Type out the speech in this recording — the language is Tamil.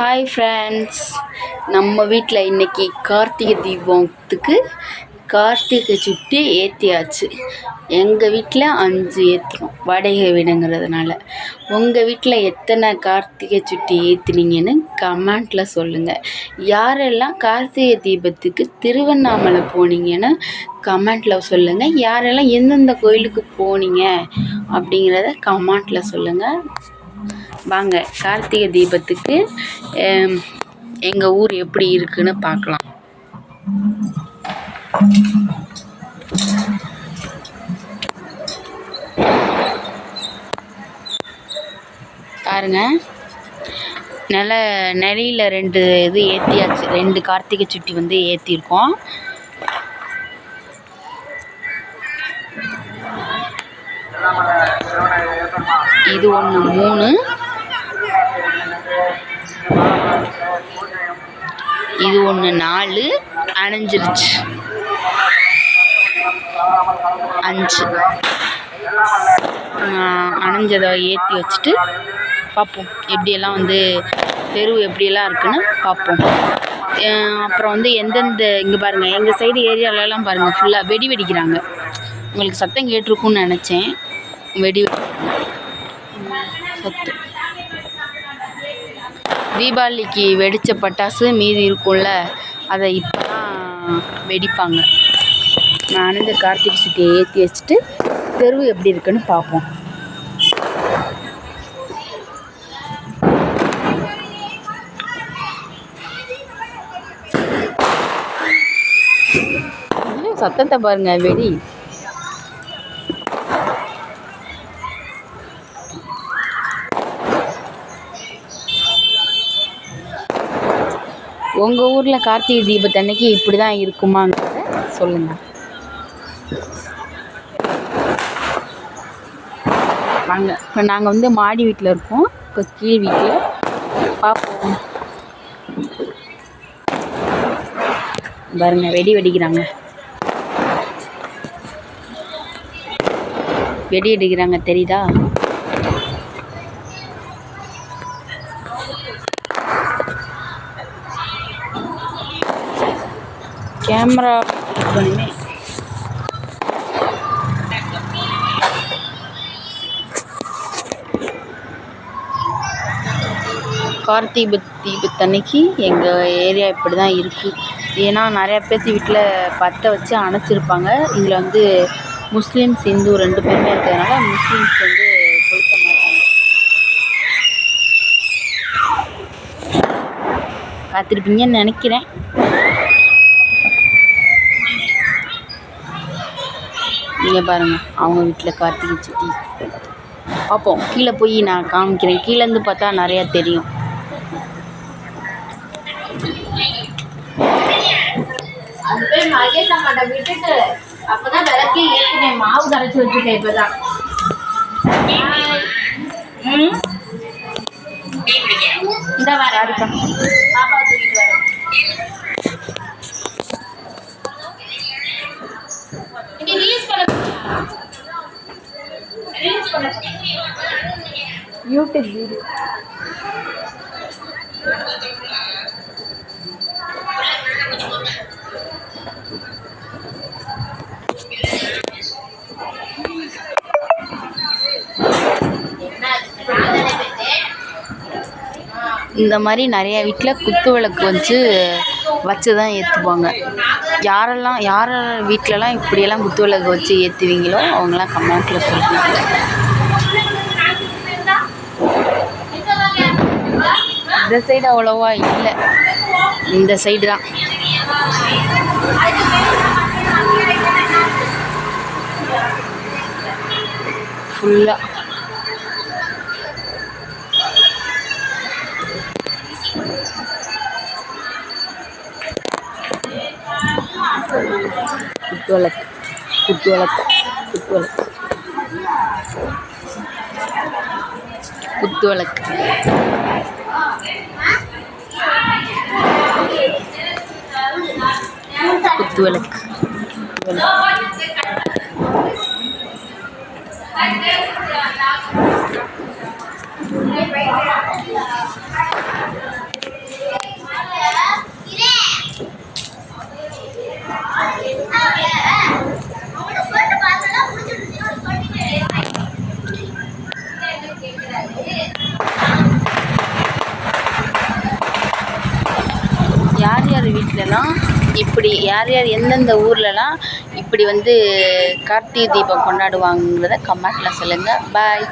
ஹாய் ஃப்ரெண்ட்ஸ் நம்ம வீட்டில் இன்றைக்கி கார்த்திகை தீபத்துக்கு கார்த்திகை சுட்டி ஏற்றியாச்சு எங்கள் வீட்டில் அஞ்சு ஏற்றுறோம் வாடகை வீடுங்கிறதுனால. உங்கள் வீட்டில் எத்தனை கார்த்திகை சுட்டி ஏற்றுனீங்கன்னு கமெண்ட்டில் சொல்லுங்கள் யாரெல்லாம் கார்த்திகை தீபத்துக்கு திருவண்ணாமலை போனீங்கன்னு கமெண்ட்டில் சொல்லுங்கள் யாரெல்லாம் எந்தெந்த கோயிலுக்கு போனீங்க அப்படிங்கிறத கமெண்ட்டில் சொல்லுங்கள் வாங்க. கார்த்திகை தீபத்துக்கு எங்கள் ஊர் எப்படி இருக்குன்னு பார்க்கலாம். பாருங்க. நில நிலையில் ரெண்டு இது ஏற்றியாச்சு ரெண்டு கார்த்திகை சுட்டி வந்து ஏற்றிருக்கோம் இது ஒன்று மூணு. இது ஒன்று நாலு அணைஞ்சிருச்சு. அஞ்சு. அணைஞ்சதை ஏற்றி வச்சுட்டு பார்ப்போம் எப்படியெல்லாம் வந்து தெரு எப்படியெல்லாம் இருக்குன்னு பார்ப்போம் அப்புறம் வந்து எந்தெந்த இங்கே பாருங்கள் எங்கள் சைடு ஏரியாவிலலாம் பாருங்கள் ஃபுல்லாக வெடி வெடிக்கிறாங்க. உங்களுக்கு சத்தம் கேட்டிருக்குன்னு நினச்சேன். வெடி சத்தம். தீபாவளிக்கு வெடித்த பட்டாசு மீதி இருக்கும்ல அதை இப்போ தான் வெடிப்பாங்க. நான் இந்த கார்த்திகை சுட்டியை ஏற்றி வச்சுட்டு தெருவு எப்படி இருக்குன்னு பார்ப்போம். சத்தத்தை பாருங்க வெடி. உங்கள் ஊரில் கார்த்திகை தீபத்தன்னைக்கு இப்படி தான் இருக்குமாங்கிறத சொல்லுங்கள் வாங்க இப்போ நாங்கள் வந்து மாடி வீட்டில் இருக்கோம். இப்போ கீழ் வீட்டில் பார்ப்போம் பாருங்க வெடி வெடிக்கிறாங்க. வெடி அடிக்கிறாங்க தெரியுதா? கேமரா பண்ணுமே கார்த்திகை தீபத்தன்னைக்கு எங்கள் ஏரியா இப்படி தான் இருக்குது ஏன்னா நிறையா பேர்த்து வீட்டில் பற்ற வச்சு அணைச்சிருப்பாங்க. இதில் வந்து முஸ்லீம்ஸ் இந்து ரெண்டு பேருமே இருக்கிறதுனால முஸ்லீம்ஸ் வந்து கொளுத்த மாட்டாங்க. பார்த்துருப்பீங்கன்னு நினைக்கிறேன். நீங்கள் பாருங்கள் அவங்க வீட்டில் கார்த்திகை சுத்தி பார்ப்போம் கீழே போய் நான் காமிக்கிறேன். கீழேருந்து பார்த்தா நிறையா தெரியும். விட்டுட்டு அப்பதான் விளக்கே ஏற்றினேன் மாவு கரைச்சி வச்சுட்டேன் இப்பதான். ம்? இந்த வர பாப்பா தூக்கிட்டு வரேன் இங்க ரீல்ஸ் பண்ண ரீல்ஸ் பண்ண யூடியூப் வீடியோ. இந்த மாதிரி நிறைய வீட்டில் குத்து விளக்கு வச்சு வச்சு தான் ஏற்றுவாங்க. யாரெல்லாம் யார் வீட்டிலலாம் இப்படியெல்லாம் குத்து விளக்கு வச்சு ஏற்றுவீங்களோ அவங்களாம் கமெண்ட்டில் சொல்லுவாங்க இந்த சைடு அவ்வளோவா இல்லை. இந்த சைடு தான். ஃபுல்லாக குத்து விளக்கு குத்து விளக்கு குத்து விளக்கு குத்து இப்படி யார் யார் எந்தெந்த ஊர்லலாம் இப்படி வந்து கார்த்திகை தீபம் கொண்டாடுவாங்கிறத கமெண்ட்டில் சொல்லுங்கள் பாய்